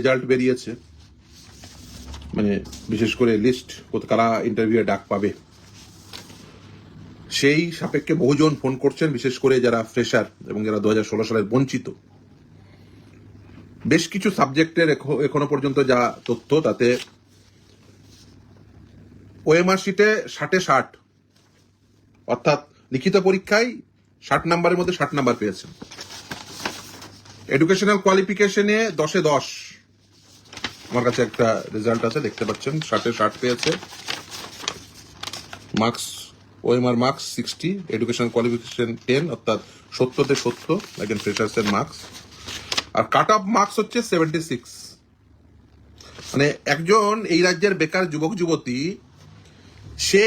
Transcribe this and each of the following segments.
Result বেরিয়েছে। মানে বিশেষ করে লিস্ট কারা ইন্টারভিউ ডাক পাবে। সেই সাপেক্ষে বহুজন ফোন করছেন, বিশেষ করে যারা ফ্রেশার এবং যারা দু সালের বঞ্চিত। বেশ কিছু সাবজেক্টের এখনও পর্যন্ত যা তথ্য, তাতে ওএমআর শিটে ষাটে ষাট। অর্থাৎ লিখিত পরীক্ষায় ষাট নাম্বারের মধ্যে ষাট নাম্বার পেয়েছেন। এডুকেশনাল কোয়ালিফিকেশনে দশে দশ। আমার কাছে একটা রেজাল্ট আছে, দেখতে পাচ্ছেন ষাটে ষাট পেয়েছে। Marks OMR marks sixty education qualification ten অর্থাৎ সত্তরতে সত্তর, একজন ফ্রেশার্সের মার্কস আর কাট অফ মার্কস হচ্ছে সেভেন্টি সিক্স মানে একজন এই রাজ্যের বেকার যুবক, যুবতী, সে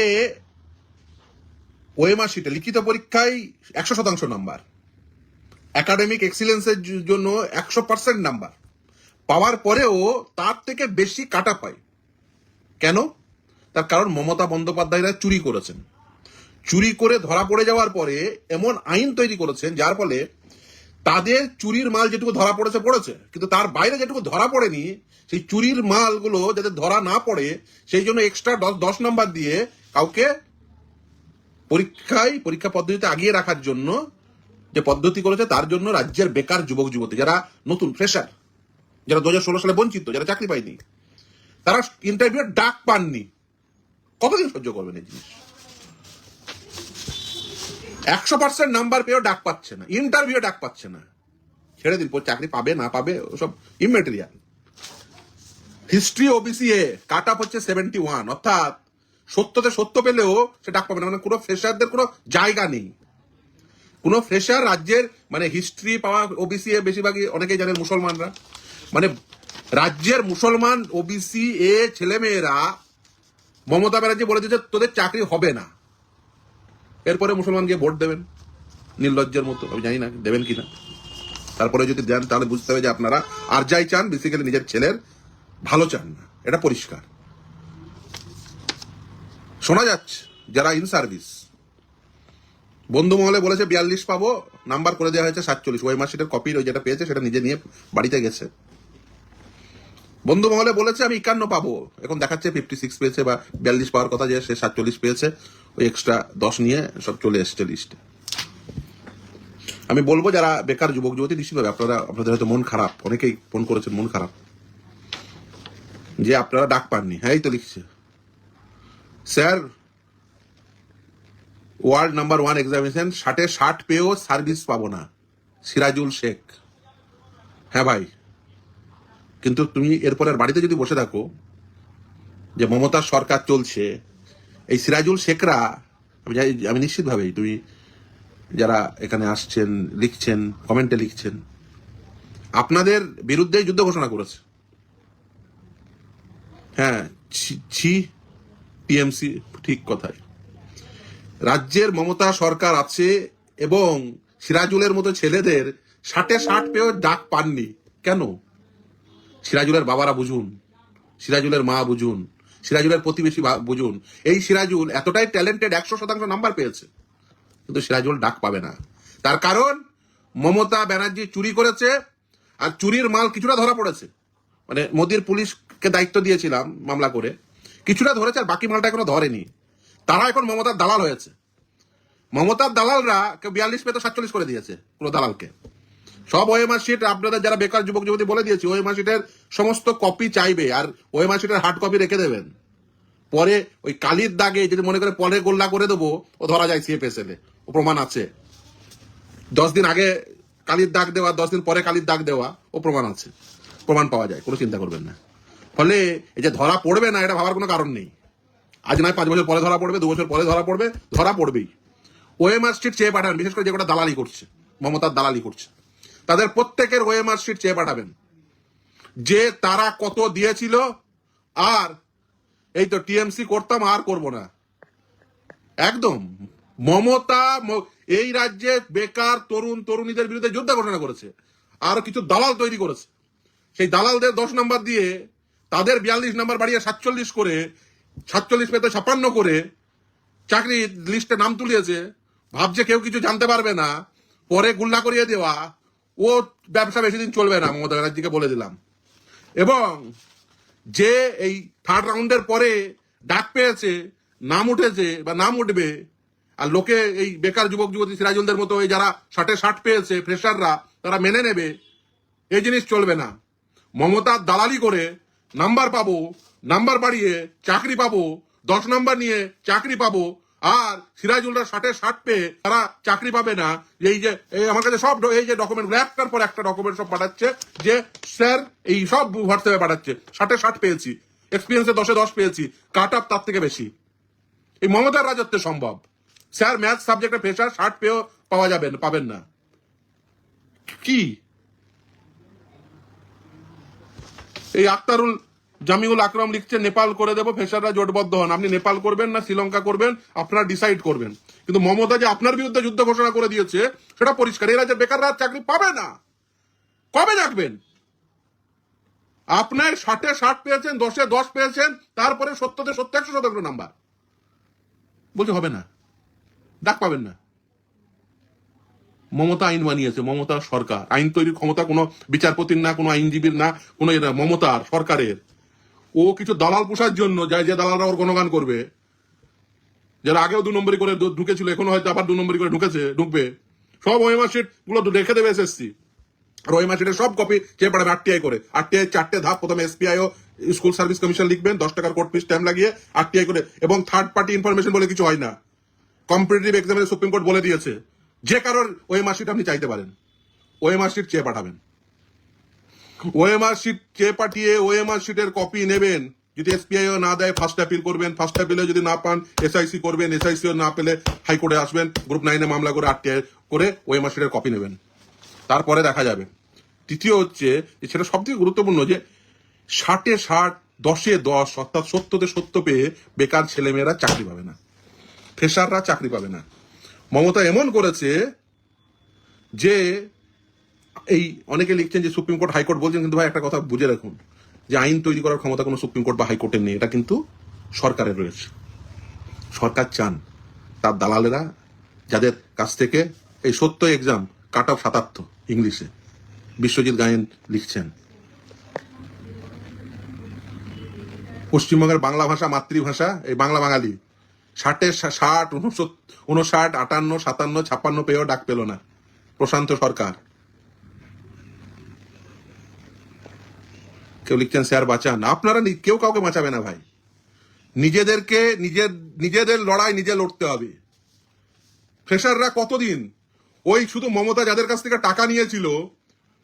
ওএমআর শিটে লিখিত পরীক্ষায় একশো শতাংশ নাম্বার একাডেমিক এক্সিলেন্সের জন্য একশো পার্সেন্ট নাম্বার পাওয়ার পরেও তার থেকে বেশি কাটা পায়। কেন? তার কারণ মমতা বন্দ্যোপাধ্যায়রা চুরি করেছেন। চুরি করে ধরা পড়ে যাওয়ার পরে এমন আইন তৈরি করেছেন, যার ফলে তাদের চুরির মাল যেটুকু ধরা পড়েছে পড়েছে। কিন্তু তার বাইরে যেটুকু ধরা পড়েনি, সেই চুরির মালগুলো যাতে ধরা না পড়ে, সেই জন্য এক্সট্রা দশ দশ নম্বর দিয়ে কাউকে পরীক্ষায়, পরীক্ষা পদ্ধতিতে আগিয়ে রাখার জন্য যে পদ্ধতি করেছে, তার জন্য রাজ্যের বেকার যুবক যুবতী যারা নতুন ফ্রেশার যারা দু সালে বঞ্চিত, যারা চাকরি পায়নি, তারা ইন্টারভিউ ডাক পাননি। কতদিন সহ্য করবেন এই জিনিস? একশো পার্সেন্ট নাম্বার পেয়েও ডাক পাচ্ছে না ইন্টারভিউ ডাক পাচ্ছে না। ছেড়ে দিন চাকরি পাবে, না পাবে, ওসব ইমেটেরিয়াল হিস্ট্রি ওবিসি এ কাট আপ হচ্ছে সেভেন্টি ওয়ান অর্থাৎ সত্যতে সত্য পেলেও সে ডাক পাবে না মানে কোনো ফ্রেশারদের কোনো জায়গা নেই। কোনো ফ্রেশার রাজ্যের মানে হিস্ট্রি পাওয়া ওবিসি এ বেশিরভাগই অনেকেই জানেন মুসলমানরা। মানে রাজ্যের মুসলমান ওবিসি এ ছেলেমেয়েরা মমতা ব্যানার্জি বলে দিয়েছে তোদের চাকরি হবে না। এরপরে মুসলমান গিয়ে ভোট দেবেন, নির্লজ্জের মতো, আমি জানি না, দেবেন কিনা। তারপরে যদি দেন, তাহলে বুঝতে হবে যে আপনারা আর যাই চান বেসিক্যালি নিজের ছেলের ভালো চান না। এটা পরিষ্কার। শোনা যাচ্ছে, যারা ইন সার্ভিস বন্ধু মহলে বলেছে, বিয়াল্লিশ পাবো, নাম্বার করে দেওয়া হয়েছে সাতচল্লিশ। ওই মাসিটার কপি ওই যেটা পেয়েছে, সেটা নিজে নিয়ে বাড়িতে গেছে। বন্ধু মহলে বলেছে, আমি একান্ন পাবো। এখন দেখাচ্ছে ফিফটি সিক্স পেয়েছে বা বিয়াল্লিশ পাওয়ার কথা যে সে সাতচল্লিশ পেয়েছে। ওই এক্সট্রা দশ নিয়ে সব চলে এসছে লিস্টে আমি বলব, যারা বেকার যুবক, যুবতী, নিশ্চিতভাবে আপনারা, আপনাদের হয়তো মন খারাপ। অনেকেই ফোন করেছেন, মন খারাপ। যে আপনারা ডাক পাননি। হ্যাঁ তো লিখছে। Sir world number one examination ষাটে ষাট পেয়েও সার্ভিস পাবো না। সিরাজুল শেখ। হ্যাঁ ভাই কিন্তু তুমি এরপর বাড়িতে যদি বসে থাকো, যে মমতার সরকার চলছে, এই সিরাজুল শেখরা, আমি আমি নিশ্চিতভাবেই তুমি যারা এখানে আসছেন, লিখছেন, কমেন্টে লিখছেন, আপনাদের বিরুদ্ধেই যুদ্ধ ঘোষণা করেছে। হ্যাঁ ছি, টিএমসি, ঠিক কথাই। রাজ্যের মমতা সরকার আছে এবং সিরাজুলের মতো ছেলেদের ষাটে ষাট পেয়েও ডাক পাননি। কেন? সিরাজুলের বাবারা বুঝুন, সিরাজুলের মা বুঝুন, সিরাজুলের প্রতিবেশী বুঝুন, এই সিরাজুল এতটাই ট্যালেন্টেড একশো শতাংশ নাম্বার পেয়েছে। কিন্তু সিরাজুল ডাক পাবে না। তার কারণ, মমতা ব্যানার্জি চুরি করেছে আর চুরির মাল কিছুটা ধরা পড়েছে। মানে মোদির পুলিশকে দায়িত্ব দিয়েছিলাম মামলা করে, কিছুটা ধরেছে আর বাকি মালটা এখনও ধরেনি। তারা এখন মমতার দালাল হয়েছে। মমতার দালালরা কেউ বিয়াল্লিশ পেতে সাতচল্লিশ করে দিয়েছে, কোনো দালালকে। সব ওএমআর শিট আপনাদের যারা বেকার যুবক যুবতী বলে দিয়েছি, ওএমআর শিটের সমস্ত কপি চাইবে আর ওএমআর শিটের হার্ড কপি রেখে দেবেন। পরে ওই কালির দাগে যদি মনে করে পরে গোল্লা করে দেবো, ও ধরা যায় সিএফএসএল এ। ও প্রমাণ আছে। দশ দিন আগে কালির দাগ দেওয়া, দশ দিন পরে কালির দাগ দেওয়া, ও প্রমাণ আছে। প্রমাণ পাওয়া যায়, কোনো চিন্তা করবেন না। ফলে এই যে ধরা পড়বে না, এটা ভাবার কোনো কারণ নেই। আজ নয়, পাঁচ বছর পরে ধরা পড়বে, দু বছর পরে ধরা পড়বে, ধরা পড়বেই। ওএমআর শিট চেয়ে পাঠান, বিশেষ করে যে কটা দালালি করছে, মমতার দালালি করছে। তাদের প্রত্যেকের ওএমআর শিট চেয়ে পাঠাবেন। যে তারা কত দিয়েছিল, আর এই তো টিএমসি করতাম, আর করব না। একদম, মমতা এই রাজ্যে বেকার তরুণ তরুণীদের বিরুদ্ধে যুদ্ধ ঘোষণা করেছে, আর কিছু দালাল তৈরি করেছে। সেই দালালদের দশ নাম্বার দিয়ে তাদের বিয়াল্লিশ নাম্বার বাড়িয়ে সাতচল্লিশ করে, সাতচল্লিশ পেতে ছাপ্পান্ন করে চাকরি লিস্টে নাম তুলিয়েছে, ভাবছে কেউ কিছু জানতে পারবে না, পরে গুল্লা করিয়ে দেওয়া ও ব্যবসা বেশি দিন চলবে না, মমতা ব্যানার্জিকে বলে দিলাম। এবং যে এই থার্ড রাউন্ডের পরে ডাক পেয়েছে, নাম উঠেছে বা নাম উঠবে, আর লোকে এই বেকার যুবক, যুবতী, সিরাজুলদের মতো এই যারা ষাটে ষাট পেয়েছে ফ্রেশাররা তারা মেনে নেবে, এই জিনিস চলবে না। মমতার দালালি করে নাম্বার পাবো নাম্বার বাড়িয়ে চাকরি পাবো, দশ নাম্বার নিয়ে চাকরি পাবো আর সিরাজুলরা ষাটে ষাট পেয়ে তারা চাকরি পাবে না। এই যে আমার কাছে সব এই যে ডকুমেন্ট একটার পর একটা ডকুমেন্ট সব পাঠাচ্ছে যে স্যার এই সব হোয়াটসঅ্যাপে পাঠাচ্ছে। ষাটে ষাট পেয়েছি। এক্সপিরিয়েন্সে দশে দশ পেয়েছি। কাট আপ তার থেকে বেশি। এই মমতার রাজত্বে সম্ভব। স্যার ম্যাথ সাবজেক্টে ফেসার ষাট পেয়েও পাওয়া যাবে পাবেন না। কি? এই আক্তারুল জামিউল আকরম লিখছে, নেপাল করে দেবো, ফেসাররা জোটবদ্ধ হন। আপনি নেপাল করবেন না, শ্রীলঙ্কা করবেন, আপনারা ডিসাইড করবেন। কিন্তু মমতা যে আপনার বিরুদ্ধে যুদ্ধ ঘোষণা করে দিয়েছে, সেটা পরিষ্কার। এরা যে বেকাররা, চাকরি পাবে না। কবে রাখবেন আপনার ষাটে ষাট পেয়েছেন, দশে দশ পেয়েছেন, তারপরে সত্যতে সত্য একশো শতাংশ নাম্বার। বলছে, হবে না। ডাক পাবেন না। মমতা আইন বানিয়েছে মমতা সরকার। আইন তৈরির ক্ষমতা কোনো বিচারপতির না, কোনো আইনজীবীর না, কোনো মমতার, সরকারের। ও কিছু দালাল পোষার জন্য যায় যে দালালরা ওর গণগান করবে। যারা আগেও দু নম্বরই করে ঢুকেছিল, এখন হয়তো আবার দু নম্বরই করে ঢুকেছে, ঢুকবে। সব ওএমআর শিটগুলো রেখে দেবে এসএসসি। আর ওএমআর শিটের সব কপি চেয়ে পড়াবে আরটিআই করে। আরটিআই চারটে ধাপ, প্রথমে এসপিআই ও স্কুল সার্ভিস কমিশন লিখবেন, দশ টাকার কোর্ট ফিস টাইম লাগিয়ে আরটিআই করে। এবং থার্ড পার্টি ইনফরমেশন বলে কিছু হয় না। কম্পিটিটিভ এক্সামে সুপ্রিম কোর্ট বলে দিয়েছে। যে কারোর ওএমআর শিট আপনি চাইতে পারেন। ওএমআর শিট চেয়ে পাঠাবেন। ওএমআর শিট চেয়ে পাঠিয়ে ওএমআর শিটের কপি নেবেন। যদি এসপিআই না দেয় ফার্স্ট অ্যাপিল করবেন। ফার্স্ট অ্যাপিলে যদি না পান এসআইসি করবেন। এসআইসি না পেলে হাইকোর্টে আসবেন। গ্রুপ নাইনে মামলা করে আরটিআই করে ওএমআর শিটের কপি নেবেন। তারপরে দেখা যাবে। তৃতীয় হচ্ছে সেটা সব থেকে গুরুত্বপূর্ণ যে ষাটে ষাট, দশে দশ, অর্থাৎ সত্যতে সত্য পেয়ে বেকার ছেলেমেয়েরা চাকরি পাবে না। ফ্রেশাররা চাকরি পাবে না। মমতা এমন করেছে যে এই অনেকে লিখছেন যে সুপ্রিম কোর্ট হাইকোর্ট বলছেন, কিন্তু ভাই একটা কথা বুঝে রাখুন, যে আইন তৈরি করার ক্ষমতা কোনো সুপ্রিম কোর্ট বা হাইকোর্টের নেই, এটা কিন্তু সরকারের রয়েছে। সরকার চান তার দালালেরা যাদের কাছ থেকে এই সত্য এক্সাম কাট অফ সাতাত্ত ইংলিশে। বিশ্বজিৎ গায়েন লিখছেন। পশ্চিমবঙ্গের বাংলা ভাষা, মাতৃভাষা, এই বাংলা বাঙালি, ষাটে ষাট উনষাট আটান্ন, সাতান্ন, ছাপ্পান্ন পেয়েও ডাক পেল না। প্রশান্ত সরকার। কেউ লিখছেন, স্যার, বাঁচান। আপনারা কেউ কাউকে বাঁচাবে না, ভাই। নিজেদেরকে, নিজের, নিজেদের লড়াই নিজে লড়তে হবে। ফ্রেশাররা কতদিন ওই শুধু মমতা যাদের কাছ থেকে টাকা নিয়েছিল,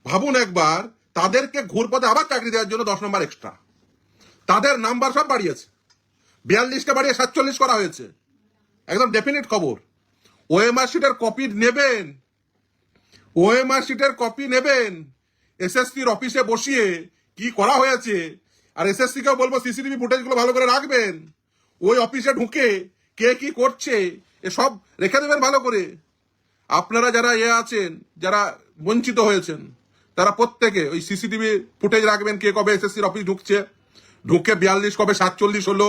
ভাবুন একবার, তাদেরকে ঘুরপথে আবার চাকরি দেওয়ার জন্য দশ নম্বর এক্সট্রা তাদের নাম্বার সব বাড়িয়েছে। বিয়াল্লিশটা বাড়িয়ে সাতচল্লিশ করা হয়েছে। একদম ডেফিনিট খবর। ওএমআর শিটের কপি নেবেন। ওএমআর শিটের কপি নেবেন। এসএসসির অফিসে বসিয়ে কি করা হয়েছে? আর এসএসসি কেও বলব, সিসিটিভি ফুটেজগুলো ভালো করে রাখবেন। ওই অফিসে ঢুকে কে কি করছে, এসব রেখে দেবেন ভালো করে। আপনারা যারা এ আছেন, যারা বঞ্চিত হয়েছেন, তারা প্রত্যেকে ওই সিসিটিভি ফুটেজ রাখবেন, কে কবে এসএসসির অফিস ঢুকছে। ঢুকে বিয়াল্লিশ, কবে সাতচল্লিশ হলো,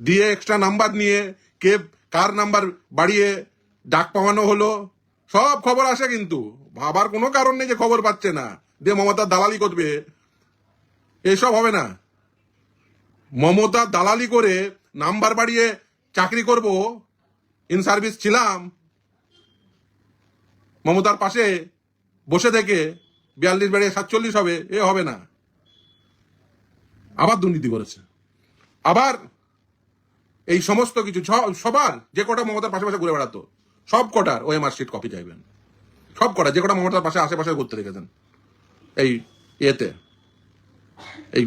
দিয়ে এক্সট্রা নাম্বার নিয়ে, কে কার নাম্বার বাড়িয়ে ডাক পাওয়ানো হলো, সব খবর আসে কিন্তু। ভাবার কোনো কারণ নেই যে খবর পাচ্ছে না। দিয়ে মমতার দালালি করবে। এসব হবে না। মমতা দালালি করে নাম্বার বাড়িয়ে চাকরি করব ইন সার্ভিস ছিলাম। মমতার পাশে বসে থেকে বিয়াল্লিশ বাড়িয়ে সাতচল্লিশ হবে, এ হবে না। আবার দুর্নীতি করেছে। আবার এই সমস্ত কিছু সবার যে কটা মমতার পাশে পাশে ঘুরে বেড়াতো, সব কটার ওএমআর শিট কপি চাইবেন। সব কটা, যে কটা মমতার পাশে আশেপাশে ঘুরতে রেখেছেন, এই এতে এই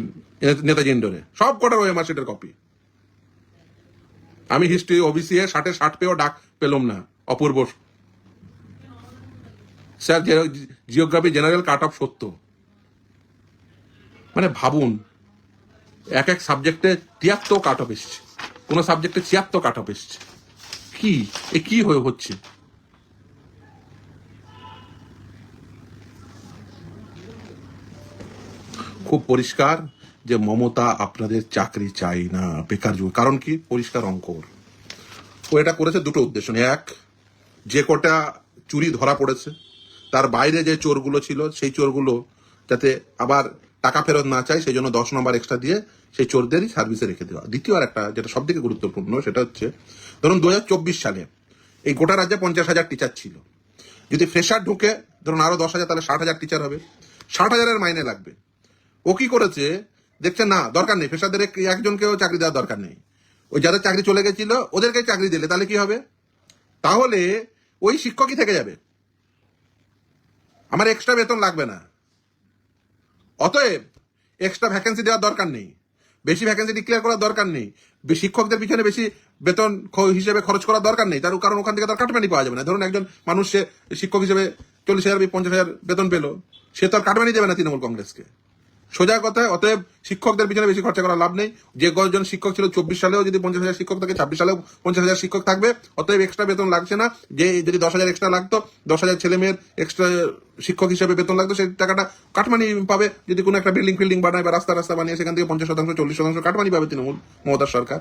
নেতাজি ইন্ডোরে সব কটার ওএমআর শিটের কপি আমি হিস্ট্রি ওবিসি এ ষাটে ষাট পেয়েও ডাক পেলাম না, Apurba. Sir geography general cut off সত্য। মানে ভাবুন, এক এক সাবজেক্টে তিয়াত্তর কাট অফ এসছে। কোনো সাবজেক্টে ছিয়াত্তর কাট অফ এসছে। কি? এ কি হয়ে হচ্ছে? খুব পরিষ্কার যে মমতা আপনাদের চাকরি চাই না, বেকার যুব কারণ কি? পরিষ্কার অঙ্কর ও এটা করেছে দুটো উদ্দেশ্য। এক, যে কটা চুরি ধরা পড়েছে, তার বাইরে যে চোরগুলো ছিল, সেই চোরগুলো যাতে আবার টাকা ফেরত না চায়, সেই জন্য দশ নম্বর এক্সট্রা দিয়ে সেই চোরদেরই সার্ভিসে রেখে দেওয়া। দ্বিতীয় আর একটা যেটা সব থেকে গুরুত্বপূর্ণ, সেটা হচ্ছে, ধরুন দু হাজার চব্বিশ সালে এই গোটা রাজ্যে পঞ্চাশ হাজার টিচার ছিল। যদি ফ্রেশার ঢুকে, ধরুন আরও দশ হাজার, তাহলে ষাট হাজার টিচার হবে। ষাট হাজারের মাইনে লাগবে। ও কি করেছে? দেখছে, না, দরকার নেই এক- একজনকেও চাকরি দেওয়ার দরকার নেই। ওই যাদের চাকরি চলে গেছিল ওদেরকে চাকরি দিলে, তাহলে কি হবে? তাহলে ওই শিক্ষকই থেকে যাবে। আমার এক্সট্রা বেতন লাগবে না। অতএব এক্সট্রা ভ্যাকেন্সি দেওয়ার দরকার নেই। বেশি ভ্যাকেন্সি ডিক্লেয়ার করার দরকার নেই। শিক্ষকদের পিছনে বেশি বেতন হিসেবে খরচ করার দরকার নেই। তার কারণ ওখান থেকে তার কাটমানি পাওয়া যাবে না। ধরুন একজন মানুষ সে শিক্ষক হিসেবে চল্লিশ হাজার পঞ্চাশ হাজার বেতন পেল। সে তো আর কাটমানি দেবে না তৃণমূল কংগ্রেসকে। সোজা কথায় অতএব শিক্ষকদের পিছনে বেশি খরচা করার লাভ নেই। যে কজন শিক্ষক ছিল চব্বিশ সালেও যদি পঞ্চাশ হাজার শিক্ষক থাকে, ছাব্বিশ সালেও পঞ্চাশ হাজার শিক্ষক থাকবে। অতএব এক্সট্রা বেতন লাগছে না। যে যদি দশ হাজার এক্সট্রা লাগতো, দশ হাজার ছেলে মেয়ের এক্সট্রা শিক্ষক হিসেবে বেতন লাগতো, সেই টাকাটা কাটমানি পাবে। যদি কোনো একটা বিল্ডিং ফিল্ডিং বানায় বা রাস্তা রাস্তা বানিয়ে, সেখান থেকে পঞ্চাশ শতাংশ, চল্লিশ শতাংশ কাটমানি পাবে তৃণমূল মমতার সরকার।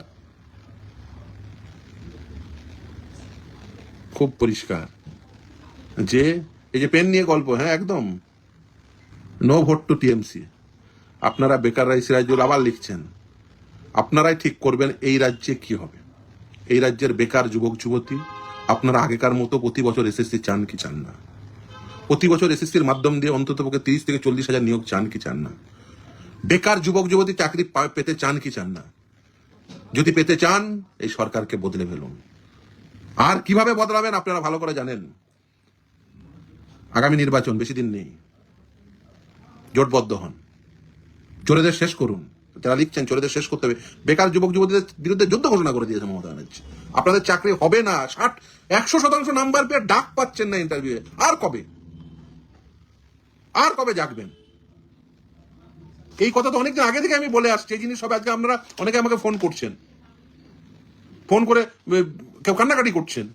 খুব পরিষ্কার। যে, এই যে পেন নিয়ে গল্প হ্যাঁ একদম। নো ভোট টু টিএমসি আপনারা বেকাররাই সিরাজুল আবার লিখছেন, আপনারাই ঠিক করবেন এই রাজ্যে কি হবে। এই রাজ্যের বেকার যুবক যুবতী, আপনারা আগেকার মতো প্রতি বছর এসএসসি চান কি চান না? প্রতি বছর এসএসসির মাধ্যম দিয়ে অন্তত পক্ষে তিরিশ থেকে চল্লিশ হাজার নিয়োগ চান কি চান না? বেকার যুবক যুবতী চাকরি পেতে চান কি চান না? যদি পেতে চান, এই সরকারকে বদলে ফেলুন। আর কীভাবে বদলাবেন আপনারা ভালো করে জানেন? আগামী নির্বাচন, বেশি দিন নেই। জোটবদ্ধ হন। চোরেদের শেষ করুন। যারা লিখছেন চোরেদের শেষ করতে হবে। বেকার যুবক যুবতীদের বিরুদ্ধে যুদ্ধ ঘোষণা করে দিয়েছে মমতা ব্যানার্জি। আপনাদের চাকরি হবে না। ষাট, একশো শতাংশ নাম্বার পেয়ে ডাক পাচ্ছেন না ইন্টারভিউ আর কবে? আর কবে জাগবেন? এই কথা তো অনেকদিন আগে থেকে আমি বলে আসছি। এই জিনিস সব আজকে আপনারা অনেকে আমাকে ফোন করছেন। ফোন করে কেউ কান্নাকাটি করছেন।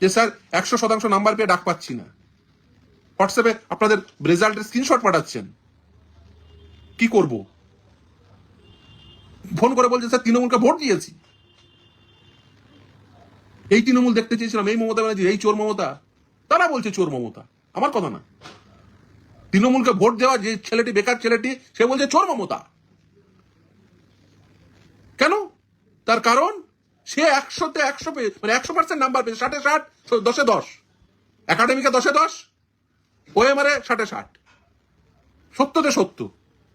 যে, স্যার, একশো শতাংশ নাম্বার পেয়ে ডাক পাচ্ছি না। হোয়াটসঅ্যাপে আপনাদের রেজাল্টের স্ক্রিনশট পাঠাচ্ছেন। কি করব? ফোন করে বলছে, স্যার, তৃণমূলকে ভোট দিয়েছি। এই তৃণমূল দেখতে চেয়েছিলাম, এই মমতা ব্যানার্জি এই চোর মমতা। তারা বলছে চোর মমতা, আমার কথা না। তৃণমূলকে ভোট দেওয়া, যে ছেলেটি, বেকার ছেলেটি, সে বলছে চোর মমতা। কেন? তার কারণ, সে একশোতে একশো মানে একশো পার্সেন্ট নাম্বার পেয়েছে, ষাটে ষাট দশে দশ। একাডেমিকে দশে দশ, ওএমআরে ষাটে ষাট। সত্যতে সত্য।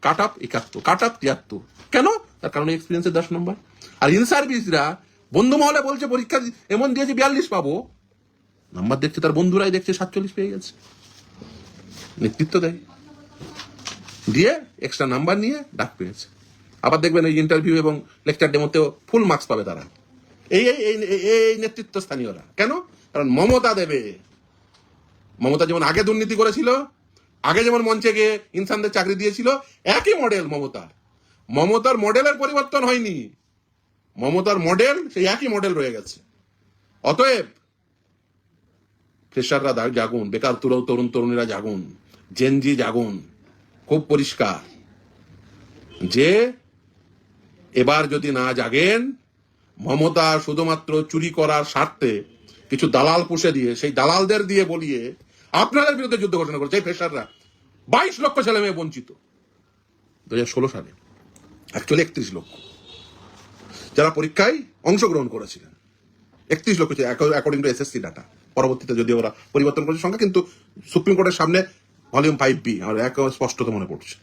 কাট আপ একাত্তর কাট আপ তিয়াত্তর। কেন? তার কারণে এক্সপিরিয়েন্সের দশ নম্বর। আর ইন সার্ভিসরা বন্ধু মহলে বলছে পরীক্ষা এমন দিয়েছে বিয়াল্লিশ পাবো। নাম্বার দেখছে তার বন্ধুরাই দেখছে সাতচল্লিশ পেয়ে গেছে। নেতৃত্ব দেয়। দিয়ে এক্সট্রা নাম্বার নিয়ে ডাক পেয়েছে। আবার দেখবেন এই ইন্টারভিউ এবং লেকচার ডেমোতেও ফুল মার্কস পাবে তারা। এই- এই- এই নেতৃত্ব স্থানীয়রা কেন? কারণ মমতা দেবে। মমতা যেমন আগে দুর্নীতি করেছিল আগে যেমন মঞ্চে গিয়ে ইনসানদের চাকরি দিয়েছিল, একই মডেল মমতার মমতার মডেলের পরিবর্তন হয়নি। মমতার মডেল সেই একই মডেল রয়ে গেছে। অতএব, ফ্রেশাররা জাগুন, বেকার তুর- তরুণ তরুণীরা জাগুন জেনজি জাগুন, খুব পরিষ্কার। যে এবার যদি না জাগেন, মমতা শুধুমাত্র চুরি করার স্বার্থে কিছু দালাল পুষে দিয়ে, সেই দালালদের দিয়ে বলিয়ে আপনাদের বিরুদ্ধে যুদ্ধ ঘোষণা করেছে, এই ফ্রেশাররা বাইশ লক্ষ ছেলে মেয়ে বঞ্চিত। দু হাজার ষোলো সালে। অ্যাকচুয়ালি একত্রিশ লক্ষ। যারা পরীক্ষায় অংশগ্রহণ করেছিলেন। একত্রিশ লক্ষ অ্যাকর্ডিং টু এসএসসি ডাটা পরবর্তীতে যদি ওরা পরিবর্তন করেছে সংখ্যা, কিন্তু সুপ্রিম কোর্টের সামনে ভলিউম ফাইভ বি আমার এক স্পষ্টত মনে পড়ছে।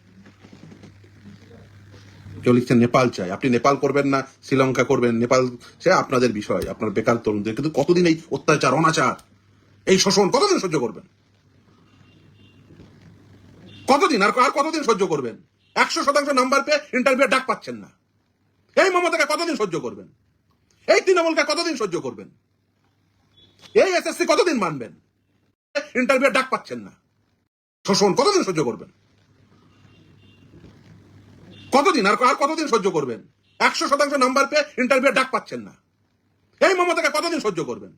কেউ লিখছেন, নেপাল চাই। আপনি নেপাল করবেন না, শ্রীলঙ্কা করবেন। নেপাল, সে আপনাদের বিষয়, আপনার বেকার তরুণদের। কিন্তু কতদিন এই অত্যাচার, অনাচার, এই শোষণ কতদিন সহ্য করবেন? কতদিন আর আর কতদিন সহ্য করবেন? একশো শতাংশ নাম্বার পেয়ে ইন্টারভিউ ডাক পাচ্ছেন না। এই মমতাকে কতদিন সহ্য করবেন? এই তৃণমূলকে কতদিন সহ্য করবেন? এই এসএসসি কতদিন মানবেন? ইন্টারভিউ ডাক পাচ্ছেন না। শোষণ কতদিন সহ্য করবেন? কতদিন আর আর কতদিন সহ্য করবেন? একশো শতাংশ নাম্বার পেয়ে ইন্টারভিউ ডাক পাচ্ছেন না। এই মমতাকে কতদিন সহ্য করবেন?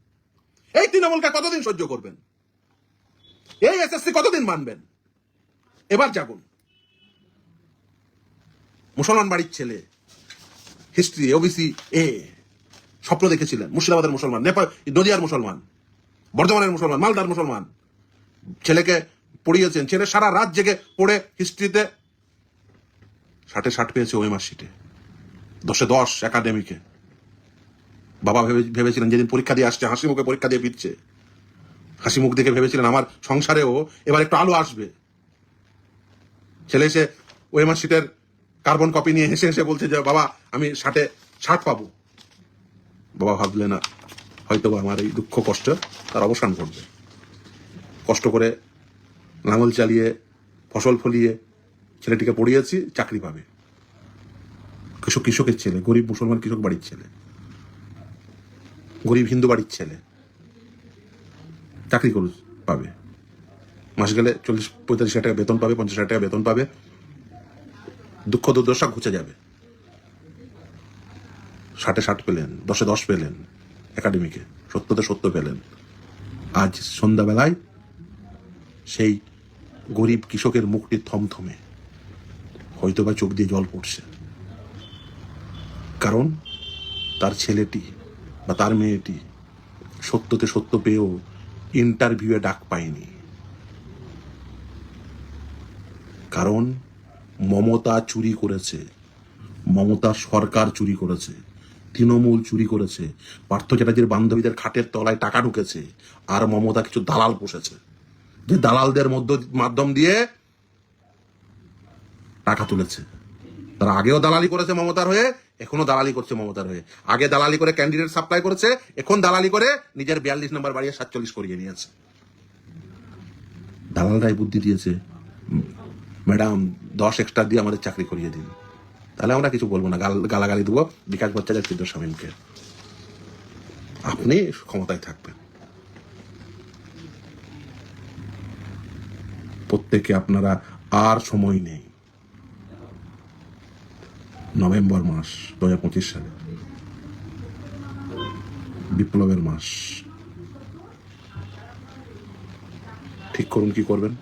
এই তৃণমূলকে কতদিন সহ্য করবেন? এই এসএসসি কতদিন মানবেন? এবার জাগুন মুসলমান বাড়ির ছেলে হিস্ট্রি ওবিসি এ স্বপ্ন দেখেছিলেন। মুর্শিদাবাদের মুসলমান, নেপাল, নদিয়ার মুসলমান, বর্ধমানের মুসলমান, মালদার মুসলমান। ছেলেকে পড়িয়েছেন, ছেলে সারা রাত জেগে পড়ে হিস্ট্রিতে ষাটে ষাট পেয়েছে ওএমআর শিটে দশে দশ একাডেমিকে বাবা ভেবে, ভেবেছিলেন যেদিন পরীক্ষা দিয়ে আসছে, হাসি মুখে পরীক্ষা দিয়ে ফিরছে। হাসি মুখ দেখে ভেবেছিলেন আমার সংসারেও এবার একটু আলো আসবে। ছেলে এসে ওএমআর শিটের কার্বন কপি নিয়ে হেসে হেসে বলছে যে, বাবা, আমি ষাটে ষাট পাবো। বাবা ভাবলে না হয়তো আমার এই দুঃখ কষ্ট তার অবসান ঘটবে। কষ্ট করে লাঙল চালিয়ে, ফসল ফলিয়ে ছেলেটিকে পড়িয়েছি, চাকরি পাবে। কৃষক, কৃষকের ছেলে, গরিব মুসলমান কৃষক বাড়ির ছেলে, গরিব হিন্দু বাড়ির ছেলে, চাকরি করুক পাবে। মাস গেলে চল্লিশ, পঁয়তাল্লিশ হাজার টাকা বেতন পাবে, পঞ্চাশ হাজার টাকা বেতন পাবে। দুঃখ দুর্দশা ঘুচে যাবে। ষাটে ষাট পেলেন, দশে দশ পেলেন একাডেমিকে সত্যতে সত্য পেলেন। আজ সন্ধ্যাবেলায় সেই গরিব কৃষকের মুখটি থমথমে হয়তো বা চোখ দিয়ে জল পড়ছে। কারণ তার ছেলেটি বা তার মেয়েটি সত্যতে সত্য পেয়েও ইন্টারভিউয়ে ডাক পায়নি। কারণ মমতা চুরি করেছে। মমতা সরকার চুরি করেছে। তৃণমূল চুরি করেছে। পার্থ চ্যাটার্জির বান্ধবীদের খাটের তলায় টাকা ঢুকেছে আর মমতা কিছু দালাল বসেছে। যে দালালদের মধ্য মাধ্যম দিয়ে টাকা তুলেছে। তারা আগেও দালালি করেছে মমতার হয়ে, এখনও দালালি করছে মমতার হয়ে। আগে দালালি করে ক্যান্ডিডেট সাপ্লাই করেছে, এখন দালালি করে নিজের বিয়াল্লিশ নম্বর বাড়িয়ে সাতচল্লিশ করিয়ে নিয়েছে। দালালরাই বুদ্ধি দিয়েছে। ম্যাডাম, দশ এক্সট্রা দিয়ে আমাদের চাকরি করিয়ে দিন। তাহলে আমরা কিছু বলব না, গাল- গালাগালি দেবো। বিকাশ ভট্টাচার্য, চিত্র স্বামীকে আপনি ক্ষমতায় থাকবেন। প্রত্যেকে আপনারা আর সময় নেই। নভেম্বর মাস, দু হাজার পঁচিশ সালে। বিপ্লবের মাস। ঠিক করুন কি করবেন?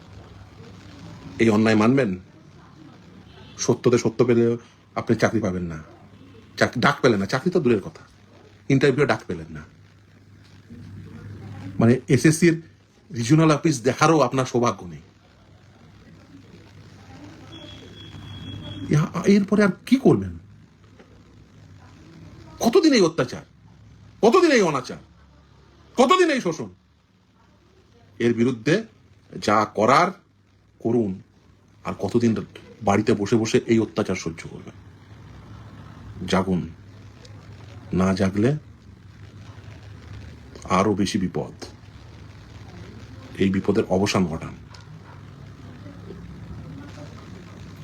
এই অন্যায় মানবেন? সত্যতে সত্য পেলে আপনি চাকরি পাবেন না। চাক- ডাক পেলেন না। চাকরি তো দূরের কথা। ইন্টারভিউ ডাক পেলেন না। মানে এসএসসির রিজিওনাল অফিস দেখারও আপনার সৌভাগ্য নেই। এরপরে আর কি করবেন? কতদিন এই অত্যাচার? কতদিন এই অনাচার? কতদিন এই শোষণ? এর বিরুদ্ধে যা করার, করুন। আর কতদিন বাড়িতে বসে বসে এই অত্যাচার সহ্য করবেন জাগুন, না জাগলে আরও বেশি বিপদ। এই বিপদের অবসান ঘটান।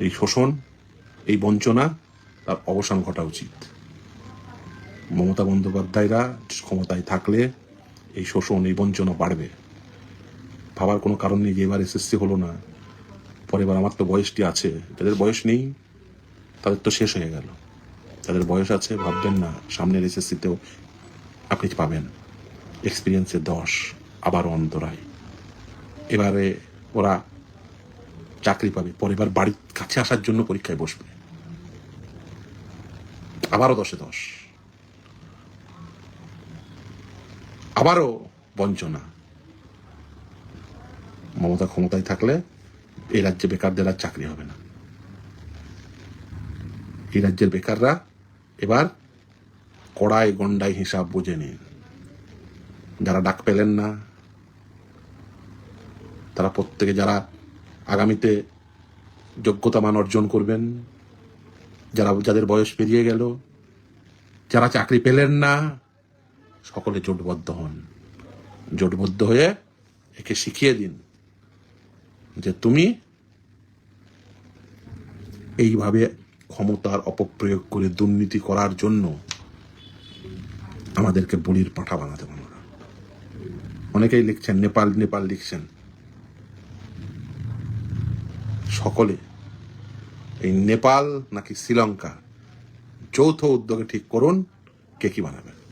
এই শোষণ, এই বঞ্চনা, তার অবসান ঘটা উচিত। মমতা বন্দ্যোপাধ্যায়রা ক্ষমতায় থাকলে এই শোষণ, এই বঞ্চনা বাড়বে। ভাবার কোনো কারণ নেই যে এবার এসএসসি হলো না। পরে এবার আমার তো বয়সটি আছে। যাদের বয়স নেই, তাদের তো শেষ হয়ে গেল। যাদের বয়স আছে, ভাববেন না, সামনের এসএসসিতেও আপনি পাবেন। এক্সপিরিয়েন্সে দশ, আবারও অন্তরায়। এবারে ওরা চাকরি পাবে, পরে এবার বাড়ির কাছে আসার জন্য পরীক্ষায় বসবে। আবারও দশে দশ। আবারও বঞ্চনা। মমতা ক্ষমতায় থাকলে এই রাজ্যে বেকারদের আর চাকরি হবে না। এই রাজ্যের বেকাররা এবার কড়াই গন্ডাই হিসাব বুঝে নিন। যারা ডাক পেলেন না, তারা প্রত্যেকে যারা আগামীতে যোগ্যতা মান অর্জন করবেন, যারা যাদের বয়স পেরিয়ে গেল, যারা চাকরি পেলেন না, সকলে জোটবদ্ধ হন। জোটবদ্ধ হয়ে একে শিখিয়ে দিন। যে তুমি এইভাবে ক্ষমতার অপপ্রয়োগ করে দুর্নীতি করার জন্য আমাদেরকে বলির পাঠা বানাতে না। অনেকেই লিখছেন, নেপাল নেপাল লিখছেন। সকলে এই নেপাল নাকি শ্রীলঙ্কা, যৌথ উদ্যোগে ঠিক করুন, কে কি বানাবেন?